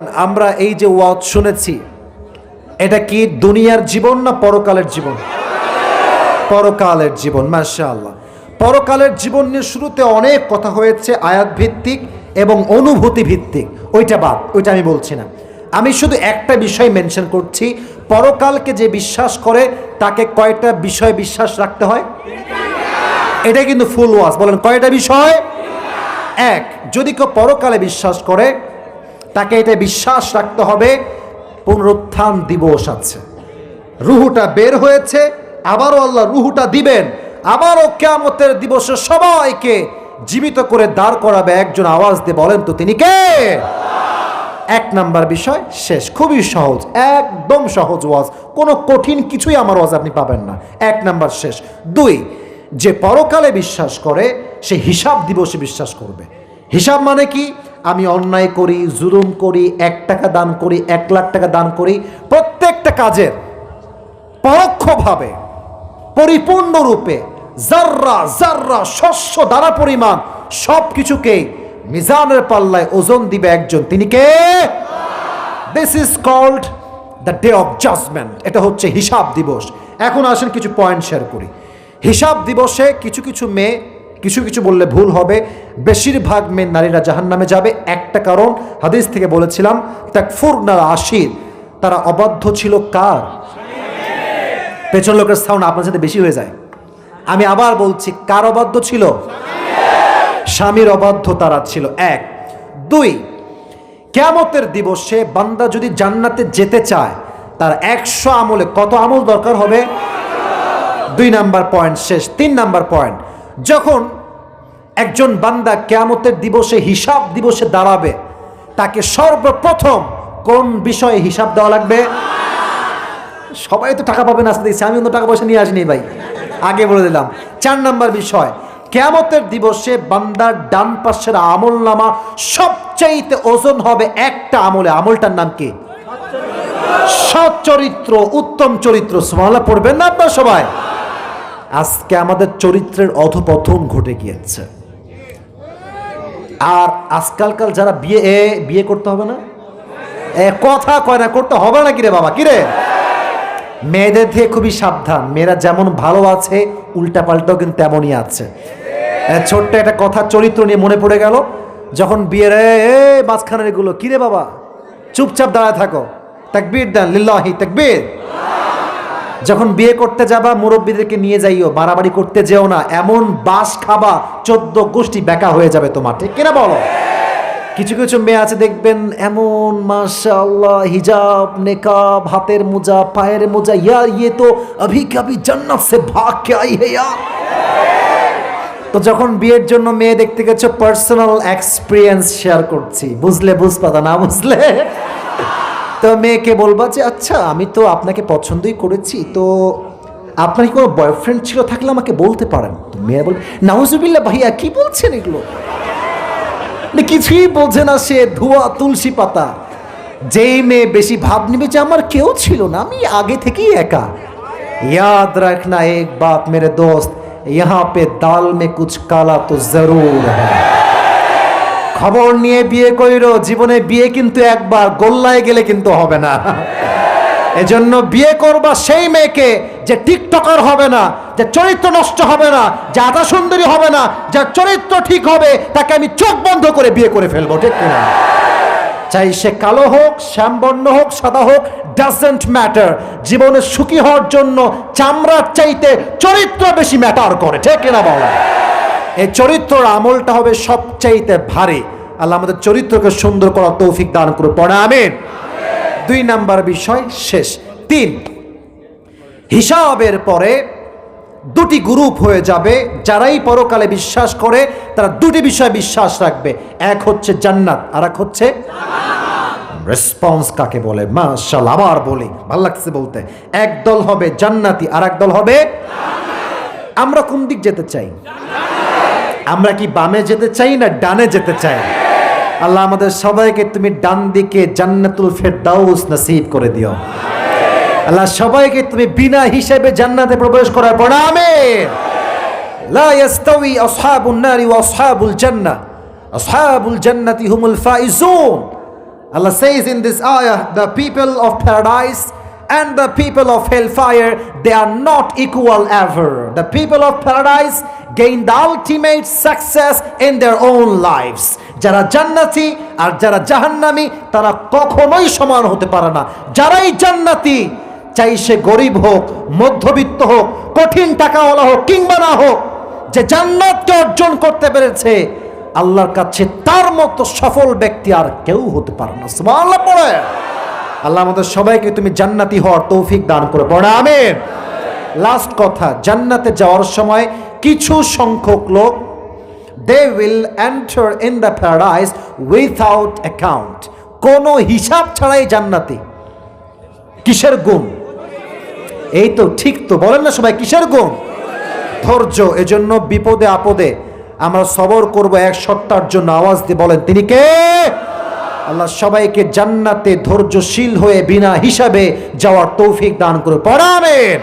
আমরা এই যে ওয়াজ শুনেছি, এটা কি দুনিয়ার জীবন না পরকালের জীবন? পরকালের জীবন, মাশাআল্লাহ। পরকালের জীবন নিয়ে শুরুতে অনেক কথা হয়েছে আয়াত ভিত্তিক এবং অনুভূতি ভিত্তিক ওইটা বাদ, ওইটা আমি বলছি না। আমি শুধু একটা বিষয় মেনশন করছি, পরকালকে যে বিশ্বাস করে, তাকে কয়টা বিষয় বিশ্বাস রাখতে হয়? এটা কিন্তু ফুল ওয়াজ, বলেন কয়টা বিষয়? এক, যদি কেউ পরকালে বিশ্বাস করে তাকে এটা বিশ্বাস রাখতে হবে। পুনরুত্থান দিবস আছে। রুহুটা বের হয়েছে, আবারও আল্লাহ রুহুটা দিবেন। আবারও কেয়ামতের দিবসে সবাইকে জীবিত করে দাঁড় করাবে। একজন আওয়াজ দিয়ে বলেন তো, তিনি কে? এক নাম্বার বিষয় শেষ, খুবই সহজ, একদম সহজ ওয়াজ। কোনো কঠিন কিছুই আমার ওয়াজ আপনি পাবেন না। এক নাম্বার শেষ। দুই, যে পরকালে বিশ্বাস করে, সে হিসাব দিবসে বিশ্বাস করবে। হিসাব মানে কি? আমি অন্যায় করি, জুলুম করি, এক টাকা দান করি, এক লাখ টাকা দান করি, প্রত্যেকটা কাজের পরোক্ষভাবে, পরিপূর্ণরূপে জাররা জাররা শস্য দ্বারা পরিমাণ সব কিছুকে মিজানের পাল্লায় ওজন দিবে একজন, তিনি কে? This is called the day of judgement এটা হচ্ছে হিসাব দিবস। এখন আসেন কিছু পয়েন্ট শেয়ার করি। হিসাব দিবসে কিছু কিছু মেয়ে কিছু কিছু বললে ভুল হবে। বেশিরভাগ মেয়ে নারীরা জাহান নামে যাবে। একটা কারণ হাদিস থেকে বলেছিলাম তাকফুর না আশির, তারা অবাধ্য ছিল কার? পেছন লোকের সাউন্ড আপনার সাথে বেশি হয়ে যায়। আমি আবার বলছি, কার অবাধ্য ছিল? স্বামীর অবাধ্য তারা ছিল। এক। দুই, কেয়ামতের দিবসে বান্দা যদি জান্নাতে যেতে চায়, তার একশো আমলে কত আমল দরকার হবে? দুই নাম্বার পয়েন্ট শেষ। তিন নাম্বার পয়েন্ট যখন একজন বান্দা কেয়ামতের দিবসে, হিসাব দিবসে দাঁড়াবে, তাকে সর্বপ্রথম কোন বিষয়ে হিসাব দেওয়া লাগবে? সবাই তো টাকা পাবে না দিচ্ছে আমি কিন্তু টাকা পয়সা নিয়ে আসিনি ভাই। আগে বলে দিলাম। চার নাম্বার বিষয়, কেয়ামতের দিবসে বান্দার ডান পাশের আমল নামা সবচাইতে ওজন হবে একটা আমলে। আমলটার নাম কি? সৎ চরিত্র উত্তম চরিত্র। সুমালা পড়বেন না আপনার সবাই? আজকে আমাদের চরিত্রের অধপতন ঘটে গিয়েছে। আর আজকালকাল যারা বিয়ে এ বিয়ে করতে হবে না? এ কথা কয় না করতে হবে না কিরে বাবা কিরে? মেয়েদের থেকে খুবই সাবধান মেয়েরা যেমন ভালো আছে উল্টা পাল্টাও কিন্তু তেমনই আছে। ছোট্ট একটা কথা চরিত্র নিয়ে মনে পড়ে গেল যখন বিয়ের এ, মাঝখানের এগুলো কিরে বাবা? চুপচাপ দাঁড়ায় থাকো। তাকবীর দেন লিল্লাহি তাকবীর। যখন বিয়ে করতে যাবা, মুরব্বীদেরকে নিয়ে যাইও, বাড়াবাড়ি করতে যেও না, এমন বাস খাবা, চোদ্দ গোষ্ঠী বেকা হয়ে যাবে তোমার, ঠিক কিনা বলো? কিছু কিছু মেয়ে আছে, দেখবেন এমন, মাশাআল্লাহ, হিজাব, নেকাব, হাতের মোজা, পায়ের মোজা ইয়ার ইয়ে তো অভি কভি জান্নাত সে ভাগ কে আই হে ইয়ার। তো যখন বিয়ের জন্য মেয়ে দেখতে গেছো পার্সোনাল এক্সপিরিয়েন্স শেয়ার করছি, বুঝলে, বুঝ পাতা, না বুঝলে? তো মেয়েকে বলবা যে আচ্ছা আমি তো আপনাকে পছন্দই করেছি তো আপনার কি কোনো বয়ফ্রেন্ড ছিল থাকলে আমাকে বলতে পারেন তো মেয়ে বলবে নাউজুবিল্লা ভাইয়া কি বলছেন এগুলো মানে কিছুই বোঝে না সে ধোয়া তুলসী পাতা যেই মেয়ে বেশি ভাব নিবে যে আমার কেউ ছিল না আমি আগে থেকেই একা याद रखना एक बात मेरे दोस्त यहाँ पे दाल में कुछ काला तो जरूर है খবর নিয়ে বিয়ে কইরো, জীবনে বিয়ে কিন্তু একবার, গোল্লায় গেলে কিন্তু হবে না। এজন্য বিয়ে করবা সেই মেয়েকে যে টিকটকার হবে না, যে চরিত্র নষ্ট হবে না, যে আধা সুন্দরী হবে না, যার চরিত্র ঠিক হবে, তাকে আমি চোখ বন্ধ করে বিয়ে করে ফেলব, ঠিক কিনা? চাই সে কালো হোক, শ্যামবর্ণ হোক, সাদা হোক ডাজেন্ট ম্যাটার জীবনে সুখী হওয়ার জন্য চামড়ার চাইতে চরিত্র বেশি ম্যাটার করে, ঠিক কিনা বলো? এই চরিত্রর আমলটা হবে সবচাইতে ভারী। আল্লাহ আমাদের চরিত্রকে সুন্দর করার তৌফিক দান করে পড়ে আমিন। দুই নাম্বার বিষয় শেষ। তিন, হিসাবের পরে দুটি গ্রুপ হয়ে যাবে। যারাই পরকালে বিশ্বাস করে, তারা দুটি বিষয়ে বিশ্বাস রাখবে। এক হচ্ছে জান্নাত আর এক হচ্ছে রেসপন্স কাকে বলে? মাশাল আবার বলি। ভালো লাগছে বলতে। একদল হবে জান্নাতি আর দল হবে আমরা কোন দিক যেতে চাই? আমরা কি বামে যেতে চাই না ডানে যেতে চাই? আল্লাহ আমাদের সবাইকে তুমি ডান দিকে জান্নাতুল ফেরদাউস নসিব করে দিও। আল্লাহ সবাইকে তুমি বিনা হিসেবে জান্নাতে প্রবেশ করার পর আমিন। লা ইয়াস্তাউই আসহাবুন নারি ওয়া আসহাবুল জান্নাহ। আসহাবুল জান্নাতি হুমুল ফাইজুন। Allah says in this ayah, the people of paradise and the people of hellfire, they are not equal ever. The people of paradise gain the ultimate success in their own lives. যারা জান্নাতি আর যারা জাহান্নামি তারা কখনোই সমান হতে পারে না যারাই জান্নাতি চাই সে গরিব হোক মধ্যবিত্ত হোক কঠিন টাকাওয়ালা হোক কিংবা না হোক যে জান্নাতকে অর্জন করতে পেরেছে আল্লাহর কাছে তার মতো সফল ব্যক্তি আর কেউ হতে পারে না সুবহানাল্লাহ পড়ে আল্লাহ আমাদের সবাইকে তুমি জান্নাতি হওয়ার তৌফিক দান করে পড়ে। আমিন। লাস্ট কথা, জান্নাতে যাওয়ার সময় কিছু সংখ্যক লোক they will enter in the paradise without account কোনো হিসাব ছাড়াই জান্নাতি। কিসের গুণ? এই তো ঠিক তো, বলেন না সবাই, কিসের গুণ? ধৈর্য, এজন্য বিপদে আপদে আমরা সবর করব এক সত্তার জন্য। আওয়াজ দিয়ে বলেন, তিনি কে? আল্লাহ সবাইকে জান্নাতে ধৈর্যশীল হয়ে বিনা হিসাবে যাওয়ার তৌফিক দান করে পড়াবেন